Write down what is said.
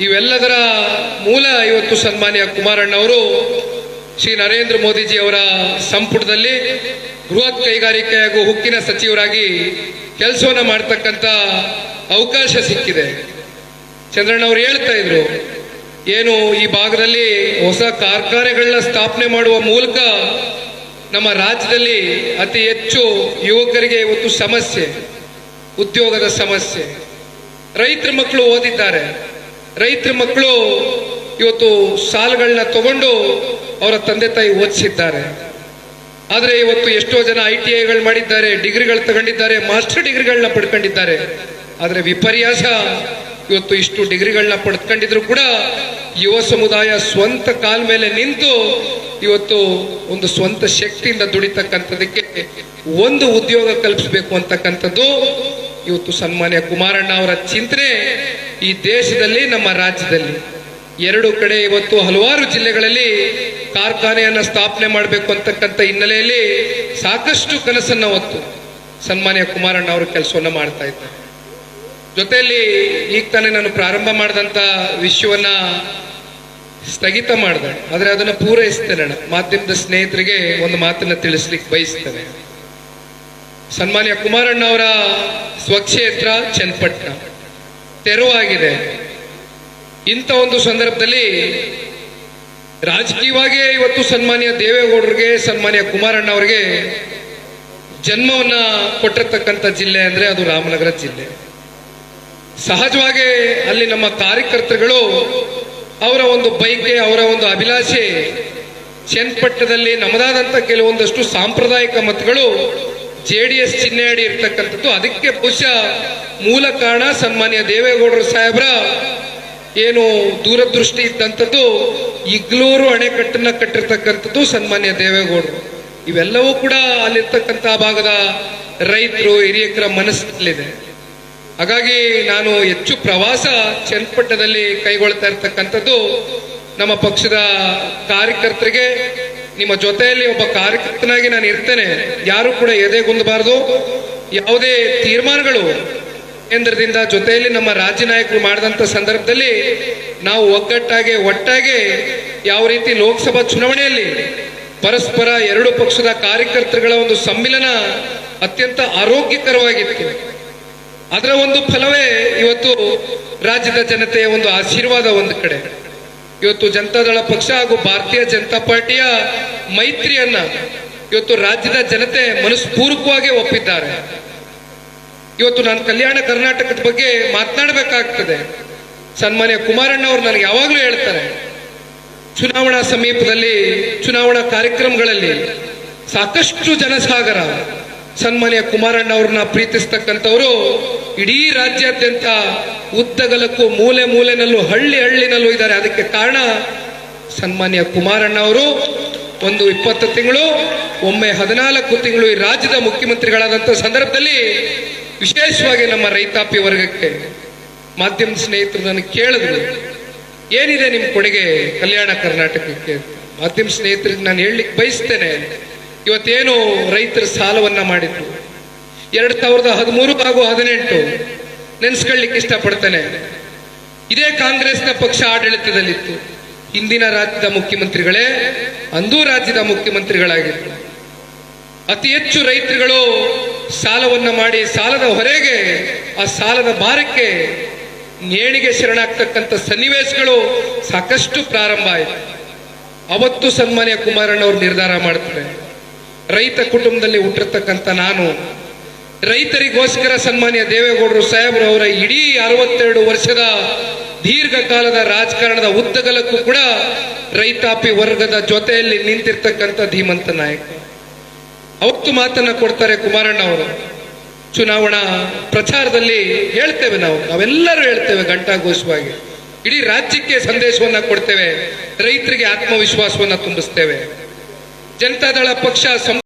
ಇವೆಲ್ಲದರ ಮೂಲ ಇವತ್ತು ಸನ್ಮಾನ್ಯ ಕುಮಾರಣ್ಣವರು ಶ್ರೀ ನರೇಂದ್ರ ಮೋದಿಜಿ ಅವರ ಸಂಪುಟದಲ್ಲಿ ಬೃಹತ್ ಕೈಗಾರಿಕೆ ಹಾಗೂ ಹುಕ್ಕಿನ ಸಚಿವರಾಗಿ ಕೆಲಸವನ್ನು ಮಾಡ್ತಕ್ಕಂಥ ಅವಕಾಶ ಸಿಕ್ಕಿದೆ. ಚಂದ್ರಣ್ಣ ಅವರು ಹೇಳ್ತಾ ಇದ್ರು, ಏನು ಈ ಭಾಗದಲ್ಲಿ ಹೊಸ ಕಾರ್ಖಾನೆಗಳನ್ನ ಸ್ಥಾಪನೆ ಮಾಡುವ ಮೂಲಕ ನಮ್ಮ ರಾಜ್ಯದಲ್ಲಿ ಅತಿ ಹೆಚ್ಚು ಯುವಕರಿಗೆ ಇವತ್ತು ಸಮಸ್ಯೆ, ಉದ್ಯೋಗದ ಸಮಸ್ಯೆ. ರೈತರ ಮಕ್ಕಳು ಓದಿದ್ದಾರೆ. ರೈತರ ಮಕ್ಕಳು ಇವತ್ತು ಸಾಲಗಳನ್ನ ತಗೊಂಡು ಅವರ ತಂದೆ ತಾಯಿ ಓದಿಸಿದ್ದಾರೆ. ಆದರೆ ಇವತ್ತು ಎಷ್ಟೋ ಜನ ಐ ಟಿ ಐಗಳು ಮಾಡಿದ್ದಾರೆ, ಡಿಗ್ರಿಗಳು ತಗೊಂಡಿದ್ದಾರೆ, ಮಾಸ್ಟರ್ ಡಿಗ್ರಿಗಳನ್ನ ಪಡ್ಕೊಂಡಿದ್ದಾರೆ. ಆದರೆ ವಿಪರ್ಯಾಸ, ಇವತ್ತು ಇಷ್ಟು ಡಿಗ್ರಿಗಳನ್ನ ಪಡ್ಕೊಂಡಿದ್ರು ಕೂಡ ಯುವ ಸಮುದಾಯ ಸ್ವಂತ ಕಾಲ ಮೇಲೆ ನಿಂತು ಇವತ್ತು ಒಂದು ಸ್ವಂತ ಶಕ್ತಿಯಿಂದ ದುಡಿತಕ್ಕಂಥದಕ್ಕೆ ಒಂದು ಉದ್ಯೋಗ ಕಲ್ಪಿಸಬೇಕು ಅಂತಕ್ಕಂಥದ್ದು ಇವತ್ತು ಸನ್ಮಾನ್ಯ ಕುಮಾರಣ್ಣ ಅವರ ಚಿಂತನೆ. ಈ ದೇಶದಲ್ಲಿ, ನಮ್ಮ ರಾಜ್ಯದಲ್ಲಿ. ಎರಡು ಕಡೆ ಇವತ್ತು ಹಲವಾರು ಜಿಲ್ಲೆಗಳಲ್ಲಿ ಕಾರ್ಖಾನೆಯನ್ನು ಸ್ಥಾಪನೆ ಮಾಡಬೇಕು ಅಂತಕ್ಕಂಥ ಹಿನ್ನೆಲೆಯಲ್ಲಿ ಸಾಕಷ್ಟು ಕನಸನ್ನು ಹೊತ್ತು ಸನ್ಮಾನ್ಯ ಕುಮಾರಣ್ಣ ಅವರು ಕೆಲಸವನ್ನು ಮಾಡ್ತಾ ಇದ್ದಾರೆ. ಜೊತೆಯಲ್ಲಿ ಈಗ ತಾನೇ ನಾನು ಪ್ರಾರಂಭ ಮಾಡಿದಂಥ ವಿಷಯವನ್ನ ಸ್ಥಗಿತ ಮಾಡಿದೆ. ಆದರೆ ಅದನ್ನು ಪೂರೈಸ್ತೇನೆ. ಮಾಧ್ಯಮದ ಸ್ನೇಹಿತರಿಗೆ ಒಂದು ಮಾತನ್ನು ತಿಳಿಸ್ಲಿಕ್ಕೆ ಬಯಸ್ತೇನೆ. ಸನ್ಮಾನ್ಯ ಕುಮಾರಣ್ಣ ಅವರ ಸ್ವಕ್ಷೇತ್ರ ಚನ್ನಪಟ್ಟಣ. ತೆರವಾಗಿದೆ. ಇಂಥ ಒಂದು ಸಂದರ್ಭದಲ್ಲಿ ರಾಜಕೀಯವಾಗಿ ಇವತ್ತು ಸನ್ಮಾನ್ಯ ದೇವೇಗೌಡರಿಗೆ, ಸನ್ಮಾನ್ಯ ಕುಮಾರಣ್ಣ ಅವರಿಗೆ ಜನ್ಮವನ್ನ ಕೊಟ್ಟಿರ್ತಕ್ಕಂಥ ಜಿಲ್ಲೆ ಅಂದ್ರೆ ಅದು ರಾಮನಗರ ಜಿಲ್ಲೆ. ಸಹಜವಾಗಿ ಅಲ್ಲಿ ನಮ್ಮ ಕಾರ್ಯಕರ್ತರುಗಳು ಅವರ ಒಂದು ಬೈಕೆ, ಅವರ ಒಂದು ಅಭಿಲಾಷೆ ಚನ್ನಪಟ್ಟಣದಲ್ಲಿ ನಮ್ಮದಾದಂಥ ಕೆಲವೊಂದಷ್ಟು ಸಾಂಪ್ರದಾಯಿಕ ಮತಗಳು ಜೆ ಡಿ ಎಸ್ ಚಿಹ್ನೆ ಅಡಿ ಇರ್ತಕ್ಕಂಥದ್ದು. ಅದಕ್ಕೆ ಬಹುಶಃ ಮೂಲ ಕಾರಣ ಸನ್ಮಾನ್ಯ ದೇವೇಗೌಡರು ಸಾಹೇಬ್ರ. ಏನು ದೂರದೃಷ್ಟಿ ಇದ್ದಂಥದ್ದು ಇಗ್ಲೂರು ಅಣೆಕಟ್ಟನ್ನ ಕಟ್ಟಿರ್ತಕ್ಕಂಥದ್ದು ಸನ್ಮಾನ್ಯ ದೇವೇಗೌಡರು. ಇವೆಲ್ಲವೂ ಕೂಡ ಅಲ್ಲಿರ್ತಕ್ಕಂಥ ಭಾಗದ ರೈತರು, ಹಿರಿಯಕರ ಮನಸ್ಸಲ್ಲಿದೆ. ಹಾಗಾಗಿ ನಾನು ಹೆಚ್ಚು ಪ್ರವಾಸ ಚನ್ನಪಟ್ಟಣದಲ್ಲಿ ಕೈಗೊಳ್ತಾ ಇರ್ತಕ್ಕಂಥದ್ದು ನಮ್ಮ ಪಕ್ಷದ ಕಾರ್ಯಕರ್ತರಿಗೆ ನಿಮ್ಮ ಜೊತೆಯಲ್ಲಿ ಒಬ್ಬ ಕಾರ್ಯಕರ್ತನಾಗಿ ನಾನು ಇರ್ತೇನೆ. ಯಾರು ಕೂಡ ಎದೆ ಗುಂದಬಾರದು. ಯಾವುದೇ ತೀರ್ಮಾನಗಳು ಕೇಂದ್ರದಿಂದ ಜೊತೆಯಲ್ಲಿ ನಮ್ಮ ರಾಜ್ಯ ನಾಯಕರು ಮಾಡಿದಂತ ಸಂದರ್ಭದಲ್ಲಿ ನಾವು ಒಗ್ಗಟ್ಟಾಗಿ, ಒಟ್ಟಾಗಿ ಯಾವ ರೀತಿ ಲೋಕಸಭಾ ಚುನಾವಣೆಯಲ್ಲಿ ಪರಸ್ಪರ ಎರಡು ಪಕ್ಷದ ಕಾರ್ಯಕರ್ತರುಗಳ ಒಂದು ಸಮ್ಮಿಲನ ಅತ್ಯಂತ ಆರೋಗ್ಯಕರವಾಗಿತ್ತು. ಅದರ ಒಂದು ಫಲವೇ ಇವತ್ತು ರಾಜ್ಯದ ಜನತೆಯ ಒಂದು ಆಶೀರ್ವಾದ ಒಂದು ಕಡೆ. ಇವತ್ತು ಜನತಾದಳ ಪಕ್ಷ ಹಾಗೂ ಭಾರತೀಯ ಜನತಾ ಪಾರ್ಟಿಯ ಮೈತ್ರಿಯನ್ನ ಇವತ್ತು ರಾಜ್ಯದ ಜನತೆ ಮನಸ್ಪೂರ್ವಕವಾಗಿ ಒಪ್ಪಿದ್ದಾರೆ. ಇವತ್ತು ನಾನು ಕಲ್ಯಾಣ ಕರ್ನಾಟಕದ ಬಗ್ಗೆ ಮಾತನಾಡಬೇಕಾಗ್ತದೆ. ಸನ್ಮಾನ್ಯ ಕುಮಾರಣ್ಣ ಅವರು ನನಗೆ ಯಾವಾಗಲೂ ಹೇಳ್ತಾರೆ, ಚುನಾವಣಾ ಸಮೀಪದಲ್ಲಿ, ಚುನಾವಣಾ ಕಾರ್ಯಕ್ರಮಗಳಲ್ಲಿ ಸಾಕಷ್ಟು ಜನಸಾಗರ. ಸನ್ಮಾನ್ಯ ಕುಮಾರಣ್ಣ ಅವ್ರನ್ನ ಪ್ರೀತಿಸ್ತಕ್ಕಂಥವರು ಇಡೀ ರಾಜ್ಯಾದ್ಯಂತ ಉದ್ದಗಲಕ್ಕೂ ಮೂಲೆ ಮೂಲೆನಲ್ಲೂ ಹಳ್ಳಿ ಹಳ್ಳಿನಲ್ಲೂ ಇದ್ದಾರೆ. ಅದಕ್ಕೆ ಕಾರಣ ಸನ್ಮಾನ್ಯ ಕುಮಾರಣ್ಣ ಅವರು ಒಂದು ಇಪ್ಪತ್ತು ತಿಂಗಳು, ಒಮ್ಮೆ ಹದಿನಾಲ್ಕು ತಿಂಗಳು ಈ ರಾಜ್ಯದ ಮುಖ್ಯಮಂತ್ರಿಗಳಾದಂಥ ಸಂದರ್ಭದಲ್ಲಿ ವಿಶೇಷವಾಗಿ ನಮ್ಮ ರೈತಾಪಿ ವರ್ಗಕ್ಕೆ ಮಾಧ್ಯಮ ಸ್ನೇಹಿತರು ನನಗೆ ಕೇಳಿದ್ರು. ಏನಿದೆ ನಿಮ್ಮ ಕೊಡುಗೆ ಕಲ್ಯಾಣ ಕರ್ನಾಟಕಕ್ಕೆ ಮಾಧ್ಯಮ ಸ್ನೇಹಿತರಿಗೆ ನಾನು ಹೇಳಲಿಕ್ಕೆ ಬಯಸ್ತೇನೆ. ಇವತ್ತೇನು ರೈತರ ಸಾಲವನ್ನ ಮಾಡಿದ್ರು. ಎರಡ್ ಸಾವಿರದ ಹದಿಮೂರು ಹಾಗೂ ಹದಿನೆಂಟು ನೆನೆಸ್ಕೊಳ್ಳಿಕ್ಕೆ ಇಷ್ಟಪಡ್ತೇನೆ. ಇದೇ ಕಾಂಗ್ರೆಸ್ನ ಪಕ್ಷ ಆಡಳಿತದಲ್ಲಿತ್ತು. ಹಿಂದಿನ ರಾಜ್ಯದ ಮುಖ್ಯಮಂತ್ರಿಗಳೇ ಅಂದೂ ರಾಜ್ಯದ ಮುಖ್ಯಮಂತ್ರಿಗಳಾಗಿದ್ದರು. ಅತಿ ಹೆಚ್ಚು ರೈತರುಗಳು ಸಾಲವನ್ನ ಮಾಡಿ ಸಾಲದ ಹೊರೆಗೆ, ಆ ಸಾಲದ ಭಾರಕ್ಕೆ ನೇಣಿಗೆ ಶರಣಾಗ್ತಕ್ಕಂಥ ಸನ್ನಿವೇಶಗಳು ಸಾಕಷ್ಟು ಪ್ರಾರಂಭ ಆಯಿತು. ಅವತ್ತು ಸನ್ಮಾನ್ಯ ಕುಮಾರಣ್ಣ ಅವರು ನಿರ್ಧಾರ ಮಾಡ್ತಾರೆ. ರೈತ ಕುಟುಂಬದಲ್ಲಿ ಹುಟ್ಟಿರ್ತಕ್ಕಂಥ ನಾನು ರೈತರಿಗೋಸ್ಕರ ಸನ್ಮಾನ್ಯ ದೇವೇಗೌಡರು ಸಾಹೇಬರು ಅವರ ಇಡೀ ಅರವತ್ತೆರಡು ವರ್ಷದ ದೀರ್ಘಕಾಲದ ರಾಜಕಾರಣದ ಉದ್ದಗಲಕ್ಕೂ ಕೂಡ ರೈತಾಪಿ ವರ್ಗದ ಜೊತೆಯಲ್ಲಿ ನಿಂತಿರ್ತಕ್ಕಂಥ ಧೀಮಂತ ನಾಯಕ. ಅವತ್ತು ಮಾತನ್ನ ಕೊಡ್ತಾರೆ ಕುಮಾರಣ್ಣ ಅವರು. ಚುನಾವಣಾ ಪ್ರಚಾರದಲ್ಲಿ ಹೇಳ್ತೇವೆ ನಾವು. ನಾವೆಲ್ಲರೂ ಹೇಳ್ತೇವೆ ಘಂಟಾಘೋಷವಾಗಿ. ಇಡೀ ರಾಜ್ಯಕ್ಕೆ ಸಂದೇಶವನ್ನ ಕೊಡ್ತೇವೆ. ರೈತರಿಗೆ ಆತ್ಮವಿಶ್ವಾಸವನ್ನ ತುಂಬಿಸ್ತೇವೆ. ಜನತಾದಳ ಪಕ್ಷ